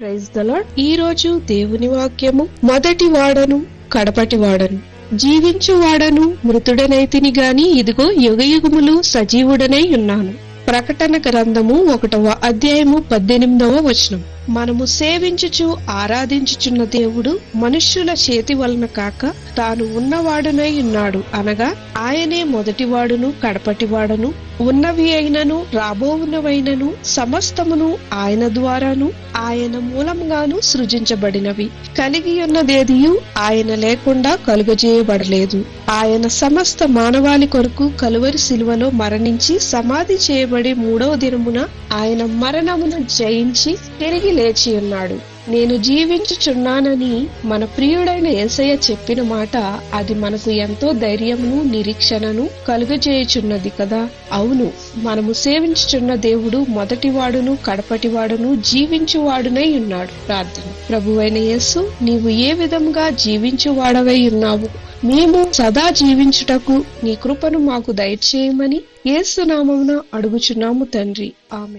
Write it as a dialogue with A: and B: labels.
A: Praise ఈ రోజు దేవుని వాక్యము మొదటి వాడను కడపటి వాడను. జీవించు వాడను మృతుడనైతిని గాని ఇదిగో యుగయుగములు సజీవుడనై ఉన్నాను. ప్రకటన గ్రంథము ఒకటవ అధ్యాయము పద్దెనిమిదవ వచనం. మనము సేవించుచు ఆరాధించుచున్న దేవుడు మనుష్యుల చేతి వలన కాక తాను ఉన్నవాడునై ఉన్నాడు. అనగా ఆయనే మొదటివాడును కడపటివాడను ఉన్నవి అయినను రాబోవునవైనను సమస్తమును ఆయన ద్వారాను ఆయన మూలంగాను సృజించబడినవి. కలిగి ఉన్నదేదియు ఆయన లేకుండా కలుగజేయబడలేదు. ఆయన సమస్త మానవాళి కొరకు కలువరి శిలువలో మరణించి సమాధి చేయబడి మూడవ దినమున ఆయన మరణమును జయించి తిరిగి లేచి ఉన్నాడు. నేను జీవించుచున్నానని మన ప్రియుడైన యేసయ్య చెప్పిన మాట అది మనకు ఎంతో ధైర్యమును నిరీక్షణను కలుగజేయుచున్నది కదా. అవును మనము సేవించుచున్న దేవుడు మొదటివాడును కడపటివాడును జీవించువాడునై ఉన్నాడు. ప్రార్థన. ప్రభువైన యేసు నీవు ఏ విధంగా జీవించువాడవై ఉన్నావు? మేము సదా జీవించుటకు నీ కృపను మాకు దయచేయమని యేసు నామమున అడుగుచున్నాము తండ్రి. ఆమె